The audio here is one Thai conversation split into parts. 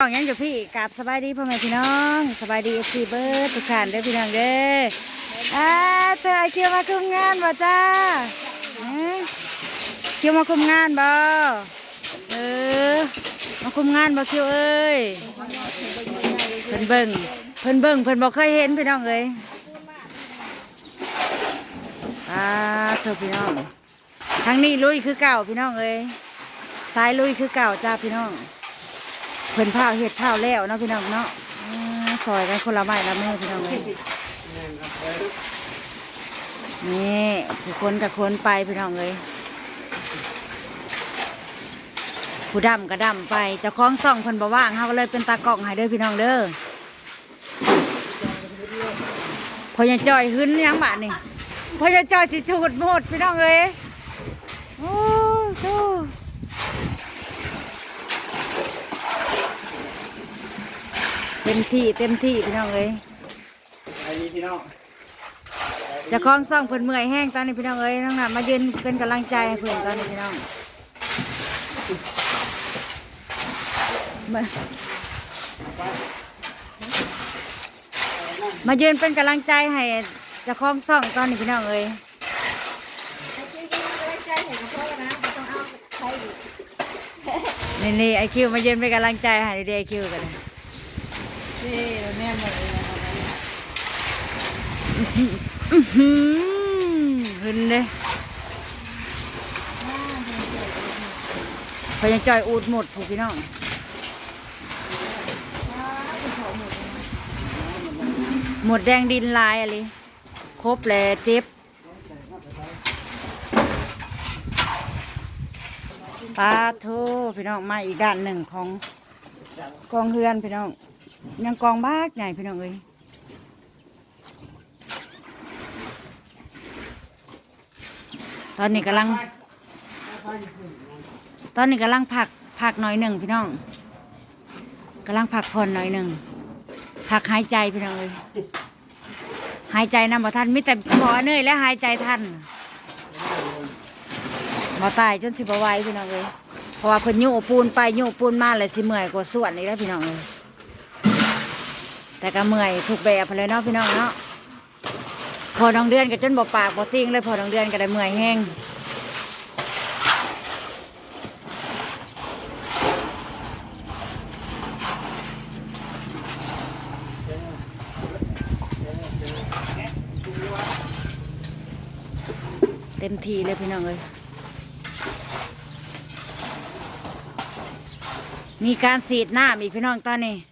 น้องยังอยู่พี่กับสบายดีพ่อแม่พี่น้องสบายดีเอฟซีเบิร์ดทุกท่านเด้อพี่น้องเด้ออ่าเธอไอคิวมาคุมงานบ่จ้าเอ้ยคิวมาคุมงานบ่เออมาคุมงานบ่คิวเอ้ยเพิ่นเบิ่งเพิ่นเบิ่งเพิ่นบ่เคยเห็นพี่น้องเอ้ยอ่าเธอพี่น้องทางนี้ลุยคือเก่าพี่น้องเอ้ยสายลุยคือเก่าจ้าพี่น้อง พิ่นผ้าเห็ดผ้าแล้วเนาะพี่น้องเนาะอ่าซอยกันคนละไม้ละมือพี่น้องเลยนี่ผู้คนกับคนไปพี่น้องเลยผู้ดำก็ดำไปเจ้าของส่องเพิ่นบ่ว่างเฮาก็เลยเป็นตากล้องให้เด้อพี่น้องเด้อพอยังจอยหึ้นยังบาดนี่พอยังจอยสิจูดหมดพี่น้องเอ้ยโอ้โห เต็มที่เต็มที่พี่น้องเอ้ยไอ้นี่พี่น้องเจะคล้าของซ่องเพิ่นเมื่อยแห้งตอนนี้พี่น้องเอ้ยน้องหนามายืนเป็นกำลังใจให้เพิ่นตอนนี้พี่น้องมามายืนเป็นกำลังใจให้เจะคล้าของซ่องตอนนี้พี่น้องเอ้ยนี่นี่ไอคิวมายืนเป็นกำลังใจให้เด็กไอคิวกันนะ นี่เราแน่นหมดเลยนะคะอื้อหือหึนเลยพยังจอยอูดหมดผูกพี่น้องหมดแดงดินลายอะไรครบเลยเจ็บปลาโทพี่น้องมาอีกด้านหนึ่งของกองเฮือนพี่น้อง ยังกองบ้ากใหญ่พี่น้องเอ้ยตอนนี้กำลัง ตอนนี้กำลังผักผักหน่อยหนึ่งพี่น้องกำลังผักผ่อนหน่อยหนึ่งผักหายใจพี่น้องเลยหายใจนำบ่ทันมิแต่พอเนื่อยและหายใจทันบ่ตายจนสิบ่ไหวพี่น้องเลยเพราะว่าเพิ่นยู่ปูนไปยู่ปูนมาเลยสิเมื่อยกว่าส่วนนี้แล้วพี่น้องเลย แต่ก็เมื่อยทุกแบบเลยเนาะพี่น้องเนาะพอน้องเดือนก็จนบ่ปากบ่ติ้งเลยพอน้องเดือนก็ได้เมื่อยแห้งเต็มทีเลยพี่น้องเอ้ยมีการสีดน้ำอีกพี่น้องตอนนี้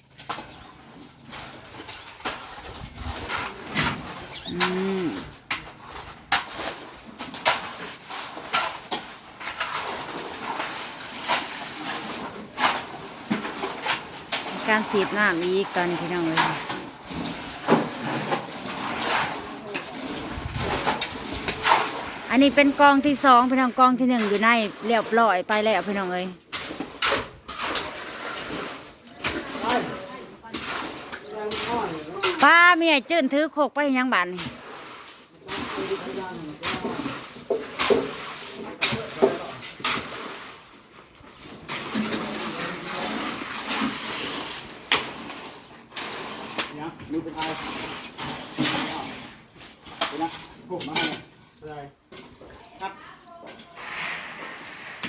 การสีดน้ำอีกตอนพี่น้องเลยอันนี้เป็นกองที่สองพี่น้องกองที่หนึ่งอยู่ในเรียบร้อยไปแล้วพี่น้องเลยป้าเมียจื้นถือโคกไปยังบ้านนี่ เนี่ยมือเป็นไอเป็ นนะผมมาเลยอะไรครับ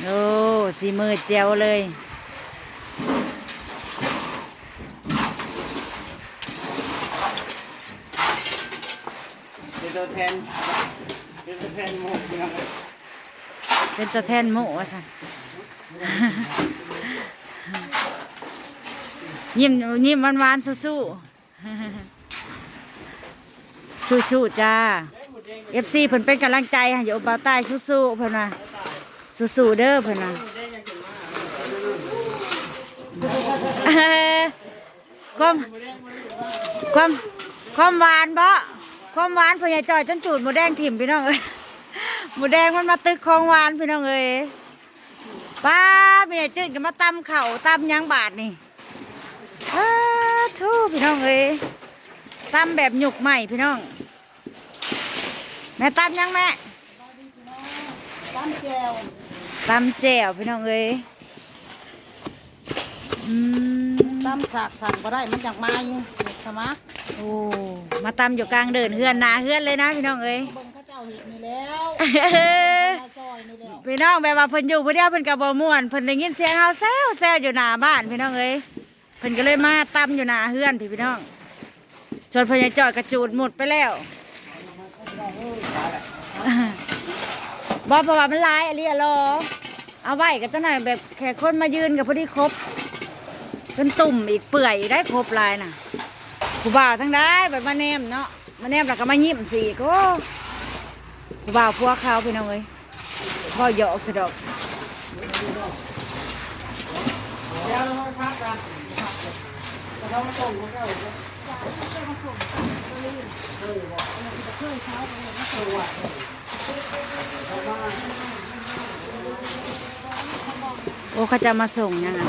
โอ้สีมือเจียวเลยเป็นตัวแทนเป็นตัวแทนหมูพี่น้องเป็นตัวแทนหมูว่าสันยิ้มยิ้มหวานหวานๆสู้ๆ สู้ๆจ้าเอฟซีเพิ่นเป็นกำลังใจให้อยู่บ่าวใต้สู้ๆเพิ่นว่าสู้ๆเด้อเพิ่นว่าความความความหวานบ่ความหวานเพ่อใหญ่จอยจนจูดหมูแดงถิ่มพี่น้องเอ้ยหมูแดงมันมาตึกของหวานพี่น้องเอ้ยป้าเมียจืดก็มาตำเข่าตำยังบาทนี่อ้าทูพี่น้องเอ้ยตำแบบหยุกใหม่พี่น้อง แม่ตำหยังแม่ตั้มแจวตำแจ่วพี่น้องเอ้ยอืมตำฉากสั่งบ่ได้มันอยากมาอยู่สมัครโอ้มาตำอยู่กลางเดินเฮือนหนาเฮือนเลยนะพี่น้องเอ้ยเบิ่งเขาเจ้าเห็ดนี่แล้วเอ้ยมาซอยนี่แล้วพี่น้องแบบว่าเพิ่นอยู่ผู้เดียวเพิ่นก็บ่ม่วนเพิ่นได้ยินเสียงเฮาแซวแซวอยู่หน้าบ้านพี่น้องเอ้ยเพิ่นก็เลยมาตำอยู่หน้าเฮือนพี่พี่น้องจนเพิ่นจะจอดกระจูดหมดไปแล้ว บ่เพราะว่ามันลายอะลีอะรอเอาไว้ก็จังหน่อยแบบแค่คนมายืนก็พอดีครบเป็นตุ่มอีกเปื่อยได้ครบลายน่ะผู้บ่าวทั้งได้แบบมาแนมเนาะมาแนมแล้วก็มายิ้มสิก็ผู้บ่าวพัวกเขาพี่น้องเอ้ยพ่อหยอกสะดอกเดี๋ยวเราพักกันจะต้องส่งเขาเจ้า โอ้เขาจะมาส่งยังไง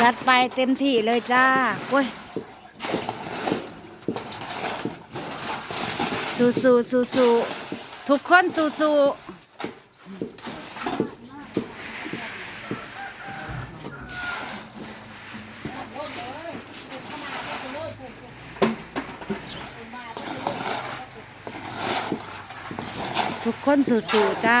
จัดไปเต็มที่เลยจ้าโอ้ยสู้สู้สู้สู้ ทุกคนสู้ๆทุกคนสู้ๆจ้า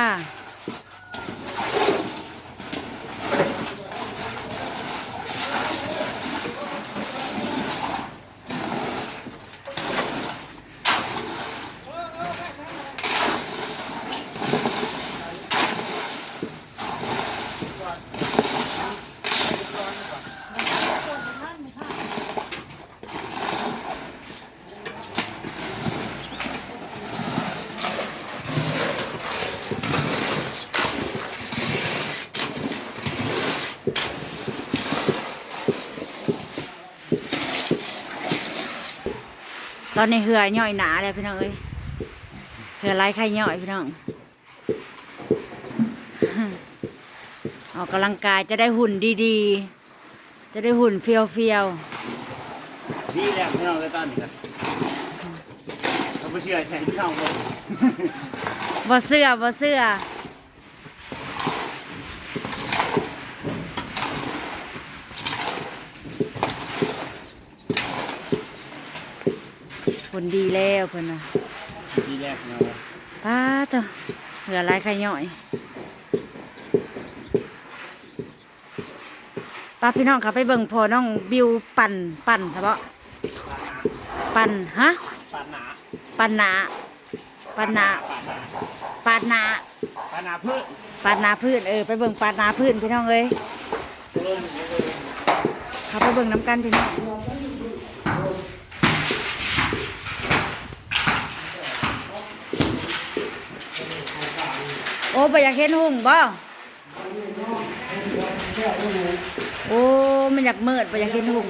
อนนี้เหือย่อยหนาเลยพี่น้องเอ้ยเหือไรไข่ย่อยพี่น้องออกกำลังกายจะได้หุ่นดีๆ จะได้หุ่นเฟียวเฟียวดีแล้วพี่น้องเลยตอนนี้ครับเราไม่เชื่อใช่พี่น้องเลยๆบ่เสื้อบ่เสื้อ หุ่นดีแล้วเพิ่นน่ะดีแล้วพี่น้องเลยป้าเถอะเหือไรไข่ย่อยป้าพี่น้องครับไปเบิ่งพอน้องบิวปั่นปั่นซะบ่ปั่นฮะปาดหนาปั่นหนาปั่นหนาปาดหนาปาดหนาปาดหนาพืชปาดหนาพื้นเออไปเบิ่งปาดหนาพื้นพี่น้องเอ้ยเดินเดินเขาไปเบิ่งน้ำกันพี่น้อง โอ้ไปอยากเห็นหุ่งบ่โอ้มันอยากเมืดไปอยากเห็นหุ่ง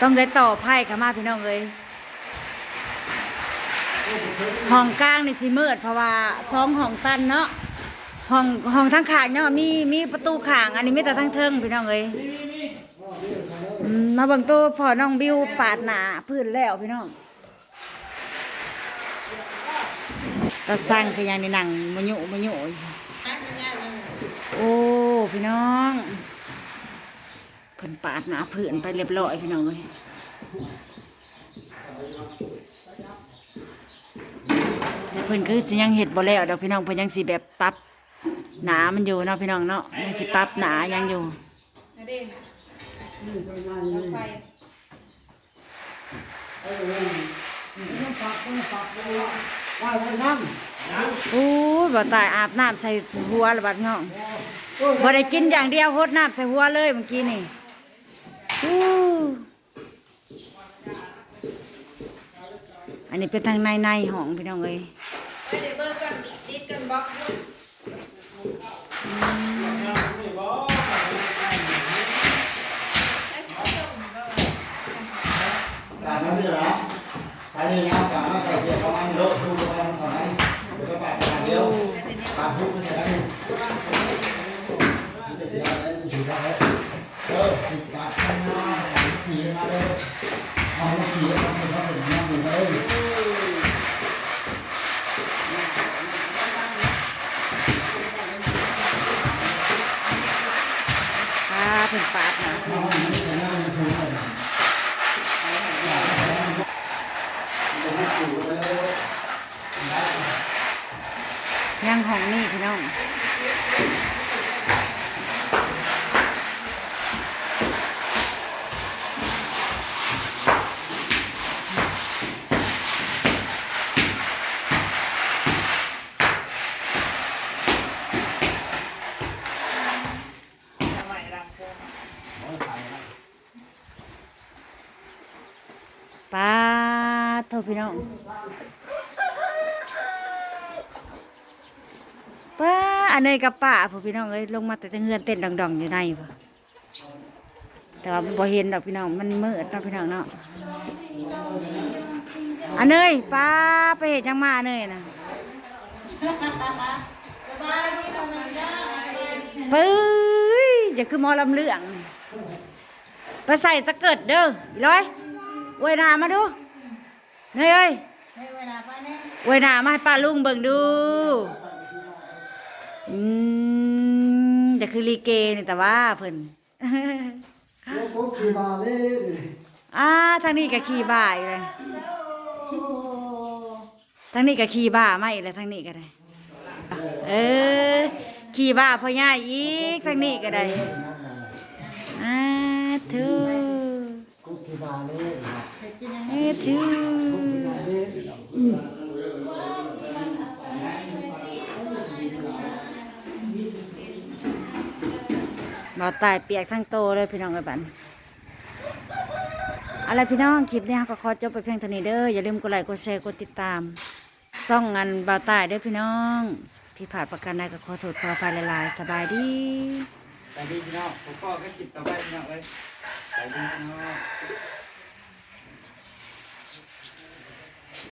ต้องได้ต่อไพ่ค่ะมาพี่น้องเอ้ยห้องกลางนี่สิมืดเพราะว่าสองห้องตันเนาะห้องห้องทั้งขางเนาะมีมีประตูขาง อันนี้มีแต่ทั้งเทิงพี่น้องเอ้ยมมาเบิ่งตัวพ่อน้องบิวปาดหนาพื้นแล้วพี่น้อง ตาสั่งคืออย่างนี้หนังมะยุมะยุโอ้พี่น้องเพิ่นปาดหนาพื้นไปเรียบร้อยพี่น้องเอ้ยแต่เพิ่นคือสิยังเห็ดบ่แล้วดอกพี่น้องเพิ่นยังสิแบบปรับหนามันอยู่เนาะพี่น้องเนาะยังสิปรับหนายังอยู่ ว่าน้ำน้ำโอ้ยบ่ตายอาบน้ำใส่หัวแล้วบัดน้องบ่ได้กินอย่างเดียวโคตรน้ำใส่หัวเลยเมื่อกี้นี่อู้อันนี้เป็นทางในในห้องพี่น้องเอ้ยอืม การนั้นคือนะใช้นี่นะการนั้นใส่เดียวประมาณโลทุกประมาณเท่านั้นเดี๋ยวก็ปาดการเดียวปาดทุกมันจะได้มันจะเสียอะไรมันถือได้เออสิบบาทข้างหน้าขี่มาเลยเอามาขี่เอามาขี่เอามาขี่มาเลย ยังห้องนี่พี่น้อง ทำไมดังโค้ง ป้า โทษพี่น้องป้าอันเนยกับป้าพอพี่น้องเอ้ยลงมาแต่เงือนเต้นดองๆอยู่ในพอแต่ว่าบ่เห็นดอกพี่น้องมันมืดเนาะพี่น้องเนาะอันเนยป้าไปเห็นจังมาอันเนยนะปื้ยอย่าคือมอลำเลืองไปใส่สะเกิดเด้อร้อยอวยนามาดู เนยเอ้ยให้เวลาไปเนี่ยอวยหนามาให้ป้าลุงเบิ่งดูอืมจะคือลีเกนี่แต่ว่าเพิ่นแล้วผมขี่มาเลยอ่าทางนี้ก็ขี่บ่าอีกเลยทางนี้ก็ขี่บ่ามาอีกเลยทางนี้ก็ได้ เออขี่บ่าพ่อย่าอีกทางนี้ก็ได้อ่าทูกูขี่มาเลยเออทูมาเลย บ่ตายเปียกทั้งโตเลยพี่น้องเอ้ยบันอะไรพี่น้องคลิปนี้ก็ขอจบไปเพียงเท่านี้เด้ออย่าลืมกดไลค์กดแชร์กดติดตามซ่องงานบ่าวตายเด้อพี่น้องพี่ผาดประกันใดก็ขอโทษขออภัยหลายๆสบายดีแต่ดีพี่น้องผมก็แค่คิดต่อไปพี่น้องเลยแต่ดีพี่น้อง